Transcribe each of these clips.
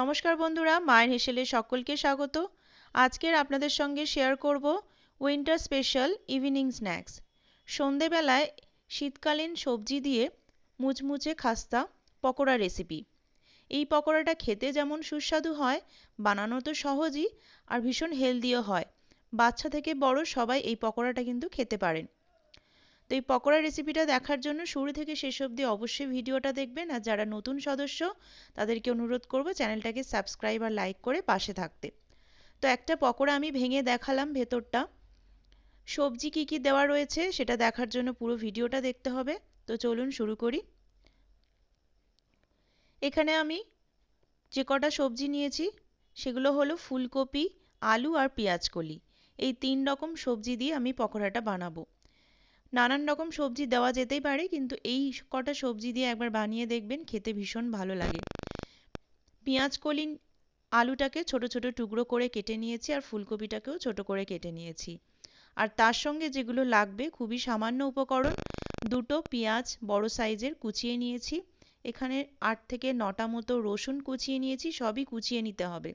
নমস্কার বন্ধুরা, মায়ের হেসেলে সকলকে স্বাগত। আজকের আপনাদের সঙ্গে শেয়ার করব উইন্টার স্পেশাল ইভিনিং স্ন্যাক্স সন্ধেবেলায় শীতকালীন সবজি দিয়ে মুচমুচে খাস্তা পকোড়া রেসিপি এই পকোড়াটা খেতে যেমন সুস্বাদু হয়, বানানো তো সহজই আর ভীষণ হেলদিও হয়। বাচ্চা থেকে বড় সবাই এই পকোড়াটা কিন্তু খেতে পারেন। তো এই পকোড়া রেসিপিটা দেখার জন্য শুরু থেকে শেষ অবধি অবশ্যই ভিডিওটা দেখবেন। আর যারা নতুন সদস্য, তাদেরকে অনুরোধ করব চ্যানেলটাকে সাবস্ক্রাইব আর লাইক করে পাশে থাকতে। তো একটা পকোড়া আমি ভেঙে দেখালাম ভেতরটা। সবজি কি কি দেওয়া রয়েছে সেটা দেখার জন্য পুরো ভিডিওটা দেখতে হবে। তো চলুন শুরু করি। এখানে আমি যে কটা সবজি নিয়েছি, সেগুলো হলো ফুলকপি, আলু আর পেঁয়াজকলি এই তিন রকম সবজি দিয়ে আমি পকোড়াটা বানাবো। নানান রকম সবজি দেওয়া যেতেই পারে, কিন্তু এই কটা সবজি দিয়ে একবার বানিয়ে দেখবেন, খেতে ভীষণ ভালো লাগে। পেঁয়াজ কলি আলুটাকে ছোট ছোট টুকরো করে কেটে নিয়েছি আর ফুলকপিটাকেও ছোট করে কেটে নিয়েছি। আর তার সঙ্গে যেগুলো লাগবে, খুবই সামান্য উপকরণ, দুটো পেঁয়াজ বড় সাইজের কুচিয়ে নিয়েছি। এখানে আট থেকে নটা মতো রসুন কুচিয়ে নিয়েছি, সবই কুচিয়ে নিতে হবে।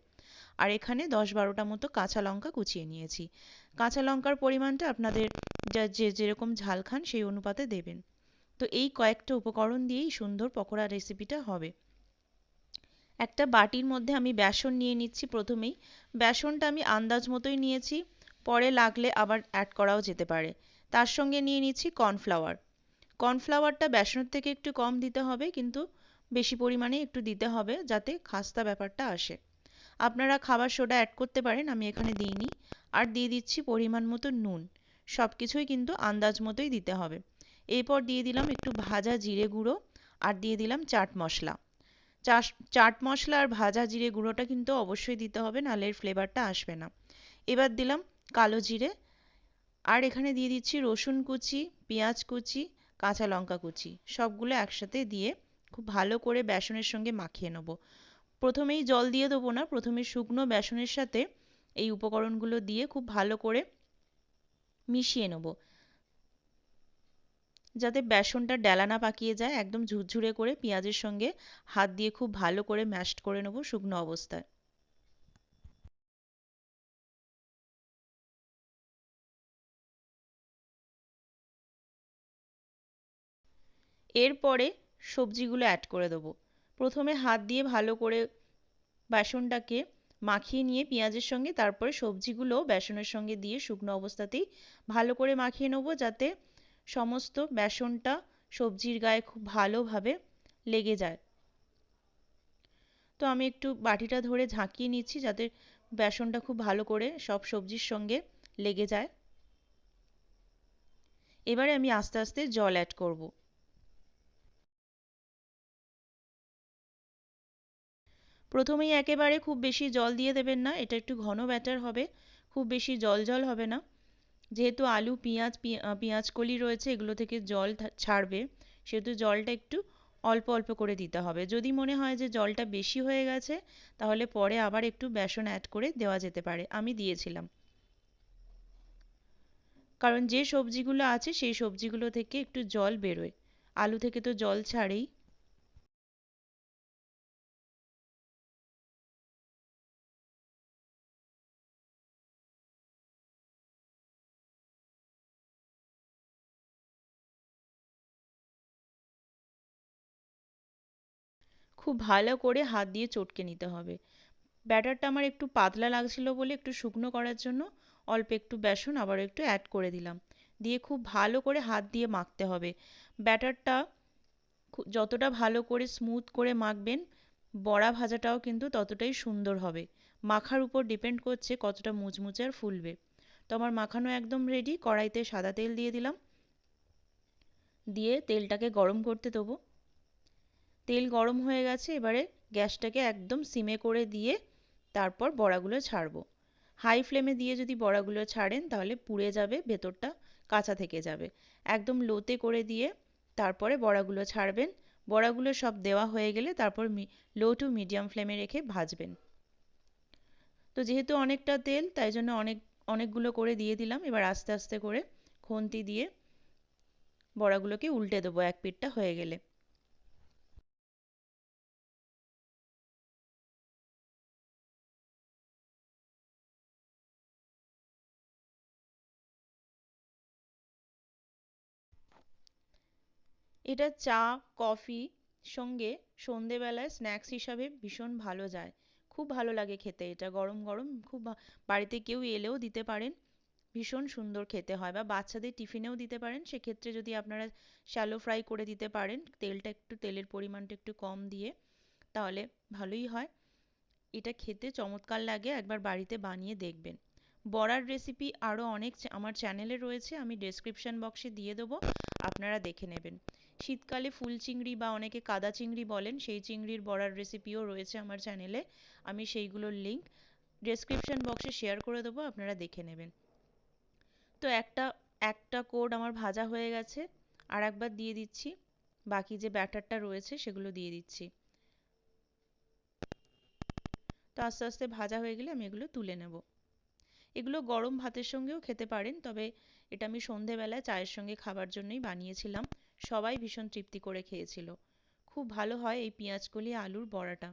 আর এখানে দশ বারোটা মতো কাঁচা লঙ্কা কুচিয়ে নিয়েছি। কাঁচা লঙ্কার পরিমাণটা আপনাদের যা, যে যেরকম ঝাল খান সেই অনুপাতে দেবেন। তো এই কয়েকটা উপকরণ দিয়েই সুন্দর পকোড়া রেসিপিটা হবে। একটা বাটির মধ্যে আমি বেসন নিয়ে নিচ্ছি প্রথমেই। বেসনটা আমি আন্দাজ মতোই নিয়েছি, পরে লাগলে আবার অ্যাড করাও যেতে পারে। তার সঙ্গে নিয়ে নিচ্ছি কর্নফ্লাওয়ার কর্নফ্লাওয়ারটা বেসনের থেকে একটু কম দিতে হবে, কিন্তু বেশি পরিমাণে একটু দিতে হবে যাতে খাস্তা ব্যাপারটা আসে। আপনারা খাবার সোডা অ্যাড করতে পারেন, আমি এখানে দিইনি। আর দিয়ে দিচ্ছি পরিমাণ মতো নুন। সব কিছুই কিন্তু আন্দাজ মতোই দিতে হবে। এরপর দিয়ে দিলাম একটু ভাজা জিরে গুঁড়ো আর দিয়ে দিলাম চাট মশলা। চাট মশলা আর ভাজা জিরে গুঁড়োটা কিন্তু অবশ্যই দিতে হবে, নাহলে এর ফ্লেভারটা আসবে না। এবার দিলাম কালো জিরে। আর এখানে দিয়ে দিচ্ছি রসুন কুচি, পেঁয়াজ কুচি, কাঁচা লঙ্কা কুচি। সবগুলো একসাথে দিয়ে খুব ভালো করে বেসনের সঙ্গে মাখিয়ে নেব। প্রথমেই জল দিয়ে দেবো না, প্রথমে শুকনো বেসনের সাথে এই উপকরণগুলো দিয়ে খুব ভালো করে মিশিয়ে নেব। যাতে বেসনটা ডেলা না পাকিয়ে যায়, একদম ঝুরঝুরে করে পেঁয়াজের সঙ্গে হাত দিয়ে খুব ভালো করে ম্যাশড করে নেব শুকনো অবস্থায়। এরপরে সবজিগুলো অ্যাড করে দেবো। প্রথমে হাত দিয়ে ভালো করে বেসনটাকে মাখিয়ে নিয়ে পেঁয়াজের সঙ্গে, তারপরে সবজিগুলো বেসনের সঙ্গে দিয়ে শুকনো অবস্থাতেই ভালো করে মাখিয়ে নেব যাতে সমস্ত বেসনটা সবজির গায়ে খুব ভালোভাবে লেগে যায়। তো আমি একটু বাটিটা ধরে ঝাঁকিয়ে নিচ্ছি যাতে বেসনটা খুব ভালো করে সব সবজির সঙ্গে লেগে যায়। এবারে আমি আস্তে আস্তে জল অ্যাড করব। প্রথমেই একেবারে খুব বেশি জল দিয়ে দেবেন না, এটা একটু ঘন ব্যাটার হবে, খুব বেশি জল জল হবে না। যেহেতু আলু, পেঁয়াজ পেঁয়াজ কলি রয়েছে, এগুলো থেকে জল ছাড়বে, সেহেতু জলটা একটু অল্প অল্প করে দিতে হবে। যদি মনে হয় যে জলটা বেশি হয়ে গেছে, তাহলে পরে আবার একটু বেসন অ্যাড করে দেওয়া যেতে পারে, আমি দিয়েছিলাম। কারণ যে সবজিগুলো আছে, সেই সবজিগুলো থেকে একটু জল বেরোয়। আলু থেকে তো জল ছাড়েই। খুব ভালো করে হাত দিয়ে চটকে নিতে হবে। ব্যাটারটা আমার একটু পাতলা লাগছিল বলে একটু শুকনো করার জন্য অল্প একটু বেসন আবার একটু অ্যাড করে দিলাম। দিয়ে খুব ভালো করে হাত দিয়ে মাখতে হবে। ব্যাটারটা যতটা ভালো করে স্মুথ করে মাখবেন, বড়া ভাজাটাও কিন্তু ততটাই সুন্দর হবে। মাখার উপর ডিপেন্ড করছে কতটা মুচমুচে আর ফুলবে। তো আমার মাখানো একদম রেডি কড়াইতে সাদা তেল দিয়ে দিলাম। দিয়ে তেলটাকে গরম করতে দেবো। তেল গরম হয়ে গেছে, এবারে গ্যাসটাকে একদম সিমে করে দিয়ে তারপর বড়াগুলো ছাড়বো। হাই ফ্লেমে দিয়ে যদি বড়াগুলো ছাড়েন, তাহলে পুড়ে যাবে, ভেতরটা কাঁচা থেকে যাবে। একদম লোতে করে দিয়ে তারপরে বড়াগুলো ছাড়বেন। বড়াগুলো সব দেওয়া হয়ে গেলে তারপর লো টু মিডিয়াম ফ্লেমে রেখে ভাজবেন। তো যেহেতু অনেকটা তেল, তাই জন্য অনেক, অনেকগুলো করে দিয়ে দিলাম। এবার আস্তে আস্তে করে খুন্তি দিয়ে বড়াগুলোকে উল্টে দেবো এক পিঠটা হয়ে গেলে। এটা চা, কফি সঙ্গে সন্ধেবেলায় স্ন্যাক্স হিসাবে ভীষণ ভালো যায়। খুব ভালো লাগে খেতে। এটা গরম গরম খুব বাড়িতে কেউ এলেও দিতে পারেন। ভীষণ সুন্দর খেতে হয় বা বাচ্চাদের টিফিনেও দিতে পারেন। সেক্ষেত্রে যদি আপনারা শ্যালো ফ্রাই করে দিতে পারেন, তেলটা একটু, তেলের পরিমাণটা একটু কম দিয়ে, তাহলে ভালোই হয়। এটা খেতে চমৎকার লাগে। একবার বাড়িতে বানিয়ে দেখবেন। বড়ার রেসিপি আরও অনেক আমার চ্যানেলে রয়েছে। আমি ডেসক্রিপশন বক্সে দিয়ে দেবো। আপনারা দেখে নেবেন। শীতকালে ফুল চিংড়ি বা অনেকে কাদা চিংড়ি বলেন, সেই চিংড়ির বড়ার রেসিপিও রয়েছে আমার চ্যানেলে আমি সেইগুলোর লিঙ্ক ডেসক্রিপশন বক্সে শেয়ার করে দেবো, আপনারা দেখে নেবেন। তো একটা একটা কোড আমার ভাজা হয়ে গেছে আর একবার দিয়ে দিচ্ছি। বাকি যে ব্যাটারটা রয়েছে সেগুলো দিয়ে দিচ্ছি। তো আস্তে আস্তে ভাজা হয়ে গেলে আমি এগুলো তুলে নেব। এগুলো গরম ভাতের সঙ্গেও খেতে পারেন, তবে এটা আমি সন্ধেবেলায় চায়ের সঙ্গে খাবার জন্যই বানিয়েছিলাম। সবাই ভীষণ তৃপ্তি করে খেয়েছিল। খুব ভালো হয় এই পেঁয়াজকলি আলুর বড়াটা।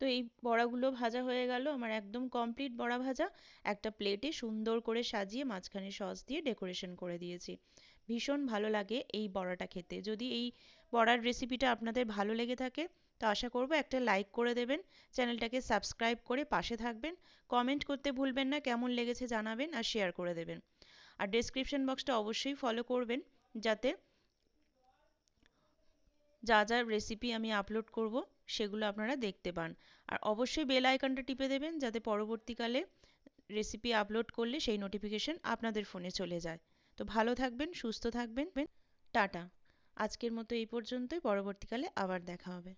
তো এই বড়াগুলো ভাজা হয়ে গেল। আমার একদম কমপ্লিট বড়া ভাজা। একটা প্লেটে সুন্দর করে সাজিয়ে মাঝখানে সস দিয়ে ডেকোরেশন করে দিয়েছি। ভীষণ ভালো লাগে এই বড়াটা খেতে। যদি এই বড়ার রেসিপিটা আপনাদের ভালো লেগে থাকে, তো আশা করব একটা লাইক করে দেবেন, চ্যানেলটাকে সাবস্ক্রাইব করে পাশে থাকবেন কমেন্ট করতে ভুলবেন না, কেমন লেগেছে জানাবেন আর শেয়ার করে দেবেন। আর ডেসক্রিপশন বক্সটা অবশ্যই ফলো করবেন, যাতে যা যা রেসিপি আমি আপলোড করব সেগুলো আপনারা দেখতে পান। আর অবশ্যই বেল আইকনটা টিপে দেবেন যাতে পরবর্তীকালে রেসিপি আপলোড করলে সেই নোটিফিকেশন আপনাদের ফোনে চলে যায়। তো ভালো থাকবেন, সুস্থ থাকবেন। টাটা। আজকের মতো এই পর্যন্তই। পরবর্তীকালে আবার দেখা হবে।